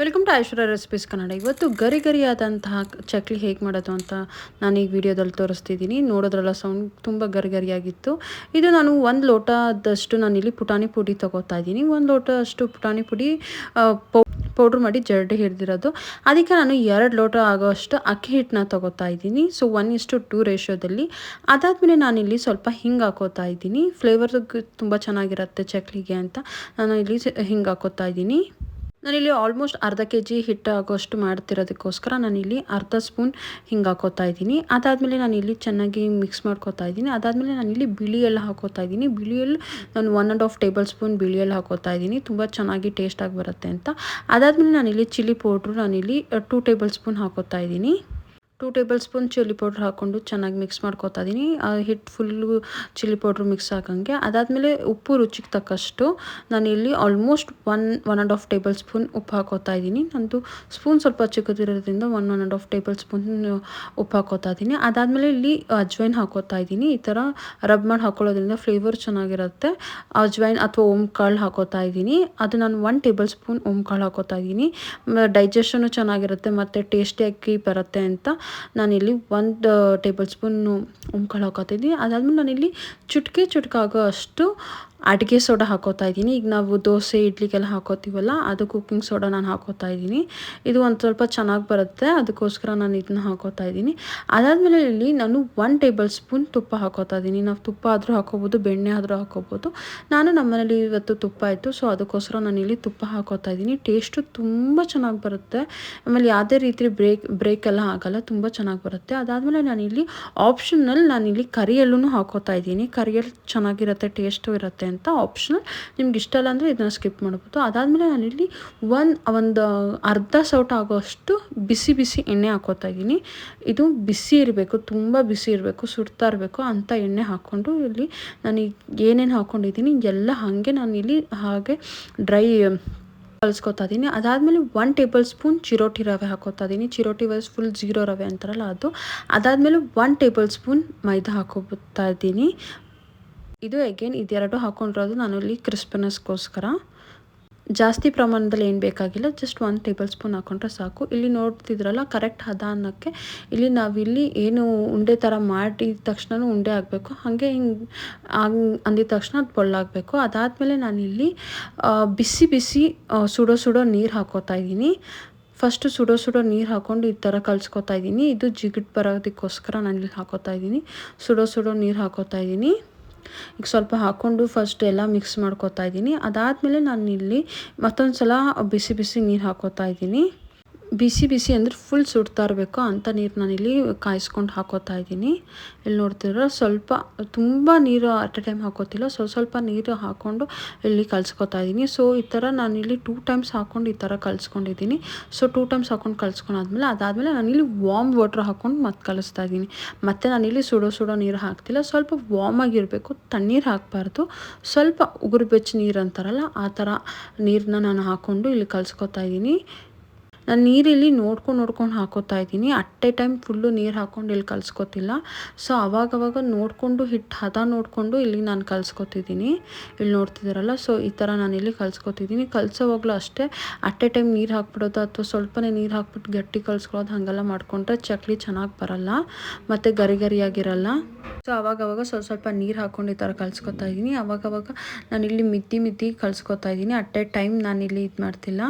Welcome to Aishwarya recipes Kannada ಇವತ್ತು ಗರಿ ಗರಿಯಾದಂತಹ ಚಕ್ಲಿ ಹೇಗೆ ಮಾಡೋದು ಅಂತ ನಾನು ಈ ವಿಡಿಯೋದಲ್ಲಿ ತೋರಿಸ್ತಿದ್ದೀನಿ. ನೋಡೋದ್ರಲ್ಲ ಸೌಂಡ್ ತುಂಬ ಗರಿ ಗರಿಯಾಗಿತ್ತು. ಇದು ನಾನು ಒಂದು ಲೋಟದಷ್ಟು ನಾನಿಲ್ಲಿ ಪುಟಾಣಿ ಪುಡಿ ತಗೋತಾ ಇದ್ದೀನಿ. ಒಂದು ಲೋಟ ಅಷ್ಟು ಪುಟಾಣಿ ಪುಡಿ ಪೌಡ್ರ್ ಮಾಡಿ ಜರಡಿ ಹಿಡಿದಿರೋದು. ಅದಕ್ಕೆ ನಾನು ಎರಡು ಲೋಟ ಆಗೋಷ್ಟು ಅಕ್ಕಿ ಹಿಟ್ಟನ್ನ ತೊಗೋತಾ ಇದ್ದೀನಿ. ಸೊ ಒನ್ ಇಷ್ಟು ಟೂ ರೇಷೋದಲ್ಲಿ ಅದಾದಮೇಲೆ ನಾನಿಲ್ಲಿ ಸ್ವಲ್ಪ ಹಿಂಗೆ ಹಾಕೋತಾ ಇದ್ದೀನಿ. ಫ್ಲೇವರ್ ತುಂಬ ಚೆನ್ನಾಗಿರುತ್ತೆ ಚಕ್ಲಿಗೆ ಅಂತ. ನಾನು ಇಲ್ಲಿ ಹಿಂಗೆ ಹಾಕೋತಾ ಇದ್ದೀನಿ. ನಾನಿಲ್ಲಿ ಆಲ್ಮೋಸ್ಟ್ ಅರ್ಧ ಕೆ ಜಿ ಹಿಟ್ಟು ಆಗೋಷ್ಟು ಮಾಡ್ತಿರೋದಕ್ಕೋಸ್ಕರ ನಾನಿಲ್ಲಿ ಅರ್ಧ ಸ್ಪೂನ್ ಹಿಂಗೆ ಹಾಕೋತಾ ಇದ್ದೀನಿ. ಅದಾದಮೇಲೆ ನಾನಿಲ್ಲಿ ಚೆನ್ನಾಗಿ ಮಿಕ್ಸ್ ಮಾಡ್ಕೋತಾ ಇದ್ದೀನಿ. ಅದಾದಮೇಲೆ ನಾನಿಲ್ಲಿ ಬಿಳಿ ಎಲ್ಲ ಹಾಕೋತಾ ಇದ್ದೀನಿ. ಬಿಳಿಯಲ್ಲಿ ನಾನು one and half tablespoon ಬಿಳಿಯಲ್ಲಿ ಹಾಕೋತಾ ಇದ್ದೀನಿ. ತುಂಬ ಚೆನ್ನಾಗಿ ಟೇಸ್ಟಾಗಿ ಬರುತ್ತೆ ಅಂತ. ಅದಾದಮೇಲೆ ನಾನಿಲ್ಲಿ ಚಿಲ್ಲಿ ಪೌಡ್ರು ನಾನಿಲ್ಲಿ ಟೂ ಟೇಬಲ್ ಸ್ಪೂನ್ ಹಾಕೋತಾ ಇದ್ದೀನಿ. Two tablespoon chilli powder ಹಾಕ್ಕೊಂಡು ಚೆನ್ನಾಗಿ ಮಿಕ್ಸ್ ಮಾಡ್ಕೊತಾ ಇದ್ದೀನಿ ಹಿಟ್ಟು ಫುಲ್ಲು ಚಿಲ್ಲಿ ಪೌಡ್ರ್ ಮಿಕ್ಸ್ ಹಾಕೋಂಗೆ. ಅದಾದಮೇಲೆ ಉಪ್ಪು ರುಚಿಗೆ ತಕ್ಕಷ್ಟು ನಾನು ಇಲ್ಲಿ almost one one and half tablespoon ಉಪ್ಪು ಹಾಕೋತಾ ಇದ್ದೀನಿ ನಂದು ಸ್ಪೂನ್ ಸ್ವಲ್ಪ ಚಿಕ್ಕದಿರೋದ್ರಿಂದ one one and half tablespoon ಉಪ್ಪು ಹಾಕೋತಾ ಇದ್ದೀನಿ ಅದಾದಮೇಲೆ ಇಲ್ಲಿ ಅಜ್ವೈನ್ ಹಾಕೋತಾ ಇದ್ದೀನಿ ಈ ಥರ ರಬ್ ಮಾಡಿ ಹಾಕೊಳ್ಳೋದ್ರಿಂದ ಫ್ಲೇವರ್ ಚೆನ್ನಾಗಿರುತ್ತೆ. ಅಜ್ವೈನ್ ಅಥವಾ ಓಮ್ ಕಾಳು ಹಾಕೋತಾ ಇದ್ದೀನಿ ಅದು ನಾನು ಒನ್ ಟೇಬಲ್ ಸ್ಪೂನ್ ಓಮ್ ಕಾಳು ಹಾಕೋತಾ ಇದ್ದೀನಿ ಡೈಜೆಷನು ಚೆನ್ನಾಗಿರುತ್ತೆ, ಮತ್ತು ಟೇಸ್ಟಿಯಾಗಿ ಬರುತ್ತೆ ಅಂತ. ನಾನಿಲ್ಲಿ ಒಂದು ಟೇಬಲ್ ಸ್ಪೂನು ಉಮ್ಕಾಳು ಅದಾದ್ಮೇಲೆ ಅದಾದಮೇಲೆ ನಾನಿಲ್ಲಿ ಚುಟ್ಕೆ ಚುಟ್ಕಾಗೋ ಅಷ್ಟು ಅಡುಗೆ ಸೋಡಾ ಹಾಕೋತಾ ಇದ್ದೀನಿ. ಈಗ ನಾವು ದೋಸೆ, ಇಡ್ಲಿಗೆಲ್ಲ ಹಾಕೋತೀವಲ್ಲ, ಅದು ಕುಕ್ಕಿಂಗ್ ಸೋಡಾ ನಾನು ಹಾಕೋತಾ ಇದ್ದೀನಿ. ಇದು ಒಂದು ಸ್ವಲ್ಪ ಚೆನ್ನಾಗಿ ಬರುತ್ತೆ, ಅದಕ್ಕೋಸ್ಕರ ನಾನು ಇದನ್ನ ಹಾಕೋತಾ ಇದ್ದೀನಿ. ಅದಾದಮೇಲೆ ಇಲ್ಲಿ ನಾನು ಒನ್ ಟೇಬಲ್ ಸ್ಪೂನ್ ತುಪ್ಪ ಹಾಕೋತಾ ಇದ್ದೀನಿ. ನಾವು ತುಪ್ಪ ಆದರೂ ಹಾಕೋಬೋದು, ಬೆಣ್ಣೆ ಆದರೂ ಹಾಕೋಬೋದು. ನಾನು ನಮ್ಮನೇಲಿ ಇವತ್ತು ತುಪ್ಪ ಇತ್ತು ಸೊ ಅದಕ್ಕೋಸ್ಕರ ನಾನು ಇಲ್ಲಿ ತುಪ್ಪ ಹಾಕೋತಾ ಇದ್ದೀನಿ. ಟೇಸ್ಟು ತುಂಬ ಚೆನ್ನಾಗಿ ಬರುತ್ತೆ. ಆಮೇಲೆ ಯಾವುದೇ ರೀತಿ ಬ್ರೇಕ್ ಬ್ರೇಕ್ ಎಲ್ಲ ಆಗಲ್ಲ, ತುಂಬ ಚೆನ್ನಾಗಿ ಬರುತ್ತೆ. ಅದಾದಮೇಲೆ ನಾನಿಲ್ಲಿ ಆಪ್ಷನಲ್ ನಾನಿಲ್ಲಿ ಕರಿಯಲ್ಲೂ ಹಾಕೋತಾ ಇದ್ದೀನಿ. ಕರಿಯಲ್ಲಿ ಚೆನ್ನಾಗಿರುತ್ತೆ ಟೇಸ್ಟು ಇರುತ್ತೆ. ಅಂತ ಆಪ್ಷನಲ್ ನಿಮ್ಗೆ ಇಷ್ಟ ಇಲ್ಲ ಅಂದರೆ ಇದನ್ನು ಸ್ಕಿಪ್ ಮಾಡ್ಬೋದು. ಅದಾದಮೇಲೆ ನಾನಿಲ್ಲಿ ಒನ್ ಒಂದು ಅರ್ಧ ಸೌಟ್ ಆಗೋಷ್ಟು ಬಿಸಿ ಬಿಸಿ ಎಣ್ಣೆ ಹಾಕೋತಾ ಇದ್ದೀನಿ. ಇದು ಬಿಸಿ ಇರಬೇಕು, ತುಂಬ ಬಿಸಿ ಇರಬೇಕು, ಸುಡ್ತಾ ಇರಬೇಕು ಅಂತ ಎಣ್ಣೆ ಹಾಕ್ಕೊಂಡು ಇಲ್ಲಿ ನಾನು ಏನೇನು ಹಾಕ್ಕೊಂಡಿದ್ದೀನಿ ಎಲ್ಲ ಹಾಗೆ ನಾನಿಲ್ಲಿ ಹಾಗೆ ಡ್ರೈ ಕಲ್ಸ್ಕೊತಾ ಇದ್ದೀನಿ. ಅದಾದಮೇಲೆ ಒನ್ ಟೇಬಲ್ ಸ್ಪೂನ್ ಚಿರೋಟಿ ರವೆ ಹಾಕೋತಾ ಇದ್ದೀನಿ. ಚಿರೋಟಿ ವೈಸ್ ಫುಲ್ ಜೀರೋ ರವೆ ಅಂತಾರಲ್ಲ ಅದು. ಅದಾದಮೇಲೆ ಒನ್ ಟೇಬಲ್ ಸ್ಪೂನ್ ಮೈದಾ ಹಾಕೋತಾ ಇದ್ದೀನಿ. ಇದು ಅಗೇನ್ ಇದೆರಡು ಹಾಕ್ಕೊಂಡಿರೋದು ನಾನು ಇಲ್ಲಿ ಕ್ರಿಸ್ಪಿನೆಸ್ಗೋಸ್ಕರ ಜಾಸ್ತಿ ಪ್ರಮಾಣದಲ್ಲಿ ಏನು ಬೇಕಾಗಿಲ್ಲ ಜಸ್ಟ್ ಒಂದು ಟೇಬಲ್ ಸ್ಪೂನ್ ಹಾಕೊಂಡ್ರೆ ಸಾಕು. ಇಲ್ಲಿ ನೋಡ್ತಿದ್ರಲ್ಲ ಕರೆಕ್ಟ್ ಹದ ಅನ್ನೋಕ್ಕೆ. ಇಲ್ಲಿ ನಾವಿಲ್ಲಿ ಏನು ಉಂಡೆ ಥರ ಮಾಡಿದ ತಕ್ಷಣ ಉಂಡೆ ಆಗಬೇಕು ಹಾಗೆ ಹಿಂಗೆ ಅಂದಿದ ತಕ್ಷಣ ಅದು ಪೊಳ್ಳಾಗಬೇಕು. ಅದಾದಮೇಲೆ ನಾನಿಲ್ಲಿ ಬಿಸಿ ಬಿಸಿ ಸುಡೋ ಸುಡೋ ನೀರು ಹಾಕೋತಾ ಇದ್ದೀನಿ. ಫಸ್ಟು ಸುಡೋ ಸುಡೋ ನೀರು ಹಾಕ್ಕೊಂಡು ಈ ಥರ ಕಲ್ಸ್ಕೊತಾ ಇದ್ದೀನಿ. ಇದು ಜಿಗಿಟ್ ಬರೋದಕ್ಕೋಸ್ಕರ ನಾನು ಇಲ್ಲಿ ಹಾಕೋತಾ ಇದ್ದೀನಿ. ಸುಡೋ ಸುಡೋ ನೀರು ಹಾಕೋತಾ ಇದ್ದೀನಿ. ಈಗ ಸ್ವಲ್ಪ ಹಾಕ್ಕೊಂಡು ಫಸ್ಟ್ ಎಲ್ಲ ಮಿಕ್ಸ್ ಮಾಡ್ಕೊತಾ ಇದ್ದೀನಿ. ಅದಾದಮೇಲೆ ನಾನು ಇಲ್ಲಿ ಮತ್ತೊಂದು ಸಲ ಬಿಸಿ ಬಿಸಿ ನೀರು ಹಾಕೋತಾ ಇದ್ದೀನಿ. ಬಿಸಿ ಬಿಸಿ ಅಂದರೆ ಫುಲ್ ಸುಡ್ತಾ ಇರಬೇಕು ಅಂಥ ನೀರು ನಾನಿಲ್ಲಿ ಕಾಯಿಸ್ಕೊಂಡು ಹಾಕೋತಾ ಇದ್ದೀನಿ. ಇಲ್ಲಿ ನೋಡ್ತಿದ್ರೆ ಸ್ವಲ್ಪ ತುಂಬ ನೀರು ಅಟ್ ಎ ಟೈಮ್ ಹಾಕೋತಿಲ್ಲ. ಸ್ವಲ್ಪ ಸ್ವಲ್ಪ ನೀರು ಹಾಕ್ಕೊಂಡು ಇಲ್ಲಿ ಕಲ್ಸ್ಕೊತಾ ಇದ್ದೀನಿ. ಸೊ, ಈ ಥರ ನಾನಿಲ್ಲಿ ಟೂ ಟೈಮ್ಸ್ ಹಾಕ್ಕೊಂಡು ಈ ಥರ ಕಲ್ಸ್ಕೊಂಡಿದ್ದೀನಿ. ಸೊ ಟೂ ಟೈಮ್ಸ್ ಹಾಕ್ಕೊಂಡು ಕಲ್ಸ್ಕೊಂಡಾದ್ಮೇಲೆ ಅದಾದಮೇಲೆ ನಾನಿಲ್ಲಿ ವಾಮ್ ವಾಟ್ರ್ ಹಾಕ್ಕೊಂಡು ಮತ್ತೆ ಕಲಿಸ್ತಾ ಇದ್ದೀನಿ. ಮತ್ತು ನಾನಿಲ್ಲಿ ಸುಡೋ ಸುಡೋ ನೀರು ಹಾಕ್ತಿಲ್ಲ. ಸ್ವಲ್ಪ ವಾಮ್ ಆಗಿರಬೇಕು ತಣ್ಣೀರು ಹಾಕಬಾರ್ದು. ಸ್ವಲ್ಪ ಉಗುರು ಬೆಚ್ಚ ನೀರು ಅಂತಾರಲ್ಲ, ಆ ಥರ ನೀರನ್ನ ನಾನು ಹಾಕ್ಕೊಂಡು ಇಲ್ಲಿ ಕಲ್ಸ್ಕೊತಾ ಇದ್ದೀನಿ. ನಾನು ನೀರಿಲ್ಲಿ ನೋಡ್ಕೊಂಡು ನೋಡ್ಕೊಂಡು ಹಾಕೋತಾ ಇದ್ದೀನಿ. ಅಟ್ ಎ ಟೈಮ್ ಫುಲ್ಲು ನೀರು ಹಾಕ್ಕೊಂಡು ಇಲ್ಲಿ ಕಲ್ಸ್ಕೊತಿಲ್ಲ. ಸೊ ಅವಾಗವಾಗ ನೋಡಿಕೊಂಡು ಹಿಟ್ಟು ಹದ ನೋಡಿಕೊಂಡು ಇಲ್ಲಿ ನಾನು ಕಲ್ಸ್ಕೊತಿದ್ದೀನಿ. ಇಲ್ಲಿ ನೋಡ್ತಿದ್ದಾರಲ್ಲ ಸೊ ಈ ಥರ ನಾನು ಇಲ್ಲಿ ಕಲ್ಸ್ಕೊತಿದ್ದೀನಿ. ಕಲ್ಸೋವಾಗಲೂ ಅಷ್ಟೇ ಅಟ್ ಎ ಟೈಮ್ ನೀರು ಹಾಕ್ಬಿಡೋದು ಅಥವಾ ಸ್ವಲ್ಪನೇ ನೀರು ಹಾಕ್ಬಿಟ್ಟು ಗಟ್ಟಿ ಕಲ್ಸ್ಕೊಳೋದು ಹಾಗೆಲ್ಲ ಮಾಡಿಕೊಂಡ್ರೆ ಚಕ್ಲಿ ಚೆನ್ನಾಗಿ ಬರಲ್ಲ, ಮತ್ತು ಗರಿ ಗರಿಯಾಗಿರಲ್ಲ. ಸೊ ಅವಾಗವಾಗ ಸ್ವಲ್ಪ ಸ್ವಲ್ಪ ನೀರು ಹಾಕ್ಕೊಂಡು ಈ ಥರ ಕಲ್ಸ್ಕೊತಾ ಇದ್ದೀನಿ. ಆವಾಗವಾಗ ನಾನು ಇಲ್ಲಿ ಮಿದ್ದಿ ಮಿದ್ದಿ ಕಲ್ಸ್ಕೊತಾ ಇದ್ದೀನಿ. ಅಟ್ ಎ ಟೈಮ್ ನಾನು ಇಲ್ಲಿ ಇದು ಮಾಡ್ತಿಲ್ಲ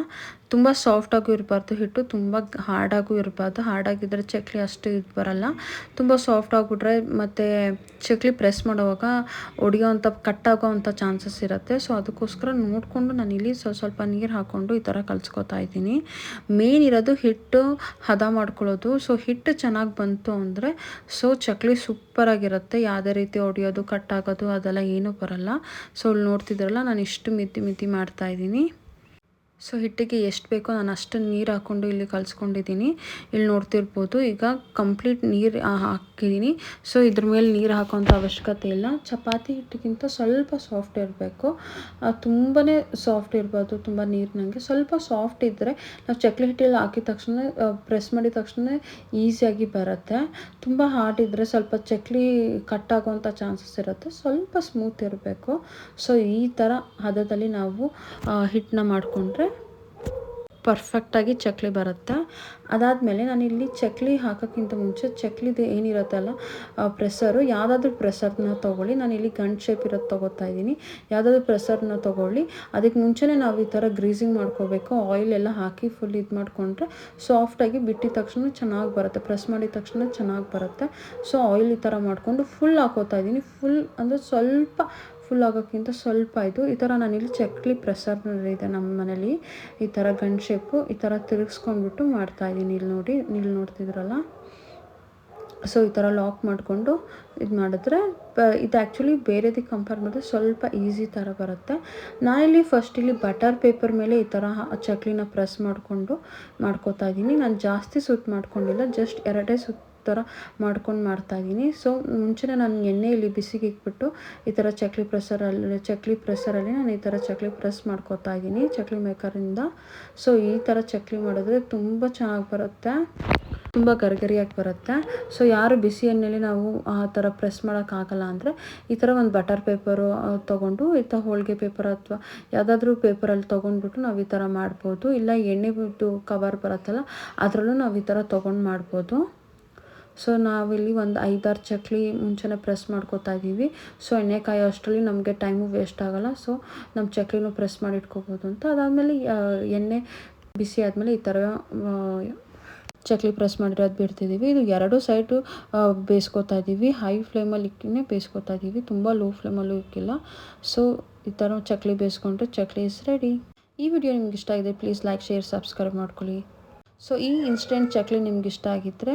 ತುಂಬ ಸಾಫ್ಟಾಗೂ ಇರಬಾರ್ದು, ಹಿಟ್ಟು ತುಂಬ ಹಾರ್ಡಾಗೂ ಇರಬಾರ್ದು. ಹಾರ್ಡಾಗಿದ್ದರೆ ಚಕ್ಲಿ ಅಷ್ಟು ಇದು ಬರಲ್ಲ. ತುಂಬ ಸಾಫ್ಟ್ ಆಗಿಬಿಟ್ರೆ ಮತ್ತು ಚಕ್ಲಿ ಪ್ರೆಸ್ ಮಾಡುವಾಗ ಕಟ್ ಅಂಥ ಚಾನ್ಸಸ್ ಇರುತ್ತೆ. ಸೊ, ಅದಕ್ಕೋಸ್ಕರ ನೋಡಿಕೊಂಡು ಇಲ್ಲಿ ಸ್ವಲ್ಪ ಸ್ವಲ್ಪ ನೀರು ಹಾಕ್ಕೊಂಡು ಈ ಥರ ಕಲ್ಸ್ಕೊತಾ ಇದ್ದೀನಿ. ಮೇನ್ ಇರೋದು ಹಿಟ್ಟು ಹದ ಮಾಡ್ಕೊಳ್ಳೋದು. ಸೊ, ಹಿಟ್ಟು ಚೆನ್ನಾಗಿ ಬಂತು ಅಂದರೆ, ಸೊ, ಚಕ್ಲಿ ಸೂಪರಾಗಿರುತ್ತೆ. ಯಾವುದೇ ರೀತಿ ಒಡೆಯೋದು, ಕಟ್ಟಾಗೋದು ಅದೆಲ್ಲ ಏನೂ ಬರಲ್ಲ. ಸೊ ಅಲ್ಲಿ ನೋಡ್ತಿದ್ರಲ್ಲ ನಾನು ಇಷ್ಟು ಮಿತಿ ಮಿತಿ ಮಾಡ್ತಾಯಿದ್ದೀನಿ ಸೊ ಹಿಟ್ಟಿಗೆ ಎಷ್ಟು ಬೇಕೋ ನಾನು ಅಷ್ಟು ನೀರು ಹಾಕ್ಕೊಂಡು ಇಲ್ಲಿ ಕಲಿಸ್ಕೊಂಡಿದ್ದೀನಿ. ಇಲ್ಲಿ ನೋಡ್ತಿರ್ಬೋದು ಈಗ ಕಂಪ್ಲೀಟ್ ನೀರು ಹಾಕಿದ್ದೀನಿ. ಸೊ ಇದ್ರ ಮೇಲೆ ನೀರು ಹಾಕೋಂಥ ಅವಶ್ಯಕತೆ ಇಲ್ಲ. ಚಪಾತಿ ಹಿಟ್ಟಿಗಿಂತ ಸ್ವಲ್ಪ ಸಾಫ್ಟ್ ಇರಬೇಕು. ತುಂಬಾ ಸಾಫ್ಟ್ ಇರಬಾರ್ದು ತುಂಬ ನೀರಿನಂಗೆ ಸ್ವಲ್ಪ ಸಾಫ್ಟ್ ಇದ್ದರೆ ನಾವು ಚಕ್ಲಿ ಹಿಟ್ಟಲ್ಲಿ ಹಾಕಿದ ತಕ್ಷಣ ಪ್ರೆಸ್ ಮಾಡಿದ ತಕ್ಷಣ ಈಸಿಯಾಗಿ ಬರುತ್ತೆ. ತುಂಬ ಹಾರ್ಡ್ ಇದ್ದರೆ ಸ್ವಲ್ಪ ಚಕ್ಲಿ ಕಟ್ಟಾಗುವಂಥ ಚಾನ್ಸಸ್ ಇರುತ್ತೆ. ಸ್ವಲ್ಪ ಸ್ಮೂತ್ ಇರಬೇಕು. ಸೊ ಈ ಥರ ಹದದಲ್ಲಿ ನಾವು ಹಿಟ್ಟನ್ನ ಮಾಡಿಕೊಂಡ್ರೆ ಪರ್ಫೆಕ್ಟಾಗಿ ಚಕ್ಲಿ ಬರುತ್ತೆ? ಅದಾದಮೇಲೆ ನಾನಿಲ್ಲಿ ಚಕ್ಲಿ ಹಾಕೋಕ್ಕಿಂತ ಮುಂಚೆ ಚಕ್ಲಿದು ಏನಿರುತ್ತಲ್ಲ ಪ್ರೆಸರು ಯಾವುದಾದ್ರೂ ಪ್ರೆಸರ್ನ ತೊಗೊಳ್ಳಿ. ನಾನಿಲ್ಲಿ ಗಂಟು ಶೇಪ್ ಇರೋದು ತೊಗೋತಾ ಇದ್ದೀನಿ. ಯಾವುದಾದ್ರೂ ಪ್ರೆಸರ್ನ ತೊಗೊಳ್ಳಿ. ಅದಕ್ಕೆ ಮುಂಚೆನೇ ನಾವು ಈ ಥರ ಗ್ರೀಸಿಂಗ್ ಮಾಡ್ಕೋಬೇಕು. ಆಯಿಲ್ ಎಲ್ಲ ಹಾಕಿ ಫುಲ್ ಇದು ಮಾಡಿಕೊಂಡ್ರೆ ಸಾಫ್ಟಾಗಿ ಬಿಟ್ಟಿದ ತಕ್ಷಣ ಚೆನ್ನಾಗಿ ಬರುತ್ತೆ. ಪ್ರೆಸ್ ಮಾಡಿದ ತಕ್ಷಣ ಚೆನ್ನಾಗಿ ಬರುತ್ತೆ. ಸೊ ಆಯಿಲ್ ಈ ಥರ ಮಾಡಿಕೊಂಡು ಫುಲ್ ಹಾಕೋತಾ ಇದ್ದೀನಿ. ಫುಲ್ ಅಂದರೆ ಸ್ವಲ್ಪ ಫುಲ್ ಆಗೋಕ್ಕಿಂತ ಸ್ವಲ್ಪ ಆಯಿತು. ಈ ಥರ ನಾನಿಲ್ಲಿ ಚಕ್ಲಿ ಪ್ರೆಸರ್ ಇದೆ ನಮ್ಮ ಮನೇಲಿ. ಈ ಥರ ಗಂಡು ಶೇಪು ಈ ಥರ ತಿರುಗಿಸ್ಕೊಂಡ್ಬಿಟ್ಟು ಮಾಡ್ತಾಯಿದ್ದೀನಿ ಇಲ್ಲಿ ನೋಡಿ. ಇಲ್ಲಿ ನೋಡ್ತಿದ್ರಲ್ಲ? ಸೊ ಈ ಥರ ಲಾಕ್ ಮಾಡಿಕೊಂಡು ಇದು ಮಾಡಿದ್ರೆ ಇದು ಆ್ಯಕ್ಚುಲಿ ಬೇರೆದಕ್ಕೆ ಕಂಪೇರ್ ಮಾಡಿದ್ರೆ ಸ್ವಲ್ಪ ಈಸಿ ಥರ ಬರುತ್ತೆ. ನಾನಿಲ್ಲಿ ಫಸ್ಟ್ ಇಲ್ಲಿ ಬಟರ್ ಪೇಪರ್ ಮೇಲೆ ಈ ಥರ ಚಕ್ಲಿನ ಪ್ರೆಸ್ ಮಾಡಿಕೊಂಡು ಮಾಡ್ಕೋತಾ ಇದ್ದೀನಿ ನಾನು ಜಾಸ್ತಿ ಸುತ್ತು ಮಾಡ್ಕೊಂಡಿಲ್ಲ ಜಸ್ಟ್ ಎರಡೇ ಸುತ್ತು ಥರ ಮಾಡ್ಕೊಂಡು ಮಾಡ್ತಾಯಿದ್ದೀನಿ ಸೊ ಮುಂಚೆನೇ ನಾನು ಎಣ್ಣೆಯಲ್ಲಿ ಬಿಸಿಗೆ ಇಟ್ಬಿಟ್ಟು ಈ ಥರ ಚಕ್ಲಿ ಪ್ರೆಸರಲ್ಲಿ ಚಕ್ಲಿ ಪ್ರೆಸರಲ್ಲಿ ನಾನು ಈ ಥರ ಚಕ್ಲಿ ಪ್ರೆಸ್ ಮಾಡ್ಕೋತಾ ಇದ್ದೀನಿ ಚಕ್ಲಿ ಮೇಕರಿಂದ ಸೊ ಈ ಥರ ಚಕ್ಲಿ ಮಾಡಿದ್ರೆ ತುಂಬ ಚೆನ್ನಾಗಿ ಬರುತ್ತೆ. ತುಂಬ ಗರಿಗರಿಯಾಗಿ ಬರುತ್ತೆ. ಸೊ ಯಾರು ಬಿಸಿ ಎಣ್ಣೆಯಲ್ಲಿ ನಾವು ಆ ಥರ ಪ್ರೆಸ್ ಮಾಡೋಕ್ಕಾಗಲ್ಲ ಅಂದರೆ ಈ ಥರ ಒಂದು ಬಟರ್ ಪೇಪರು ತೊಗೊಂಡು ಈ ಥರ ಹೋಳಿಗೆ ಪೇಪರ್ ಅಥವಾ ಯಾವುದಾದ್ರೂ ಪೇಪರಲ್ಲಿ ತೊಗೊಂಡ್ಬಿಟ್ಟು ನಾವು ಈ ಥರ ಮಾಡ್ಬೋದು. ಇಲ್ಲ ಎಣ್ಣೆ ಬಿಟ್ಟು ಕವರ್ ಬರುತ್ತಲ್ಲ, ಅದರಲ್ಲೂ ನಾವು ಈ ಥರ ತೊಗೊಂಡು ಮಾಡ್ಬೋದು. ಸೊ ನಾವಿಲ್ಲಿ ಒಂದು ಐದಾರು ಚಕ್ಲಿ ಮುಂಚೆನೆ ಪ್ರೆಸ್ ಮಾಡ್ಕೋತಾ ಇದ್ದೀವಿ. ಸೊ ಎಣ್ಣೆ ಕಾಯೋ ಅಷ್ಟರಲ್ಲಿ ನಮಗೆ ಟೈಮು ವೇಸ್ಟ್ ಆಗೋಲ್ಲ. ಸೊ ನಮ್ಮ ಚಕ್ಲಿನೂ ಪ್ರೆಸ್ ಮಾಡಿ ಇಟ್ಕೋಬೋದು ಅಂತ. ಅದಾದಮೇಲೆ ಎಣ್ಣೆ ಬಿಸಿ ಆದಮೇಲೆ ಈ ಥರ ಚಕ್ಲಿ ಪ್ರೆಸ್ ಮಾಡಿರೋದು ಬಿಡ್ತಿದ್ದೀವಿ ಇದು ಎರಡು ಸೈಡು ಬೇಯಿಸ್ಕೊತಾ ಇದ್ದೀವಿ. ಹೈ ಫ್ಲೇಮಲ್ಲಿ ಇಕ್ಕಿನೇ ಬೇಯಿಸ್ಕೊತಾ ಇದ್ದೀವಿ. ತುಂಬ ಲೋ ಫ್ಲೇಮಲ್ಲೂ ಇಕ್ಕಿಲ್ಲ. ಸೊ ಈ ಥರ ಚಕ್ಲಿ ಬೇಯಿಸ್ಕೊಂಡ್ರೆ ಚಕ್ಲಿ ಇಸ್ ರೆಡಿ. ಈ ವಿಡಿಯೋ ನಿಮ್ಗೆ ಇಷ್ಟ ಆಗಿದೆ, ಪ್ಲೀಸ್ ಲೈಕ್, ಶೇರ್, ಸಬ್ಸ್ಕ್ರೈಬ್ ಮಾಡ್ಕೊಳ್ಳಿ. ಸೊ ಈ ಇನ್ಸ್ಟೆಂಟ್ ಚಕ್ಲಿ ನಿಮ್ಗೆ ಇಷ್ಟ ಆಗಿದ್ದರೆ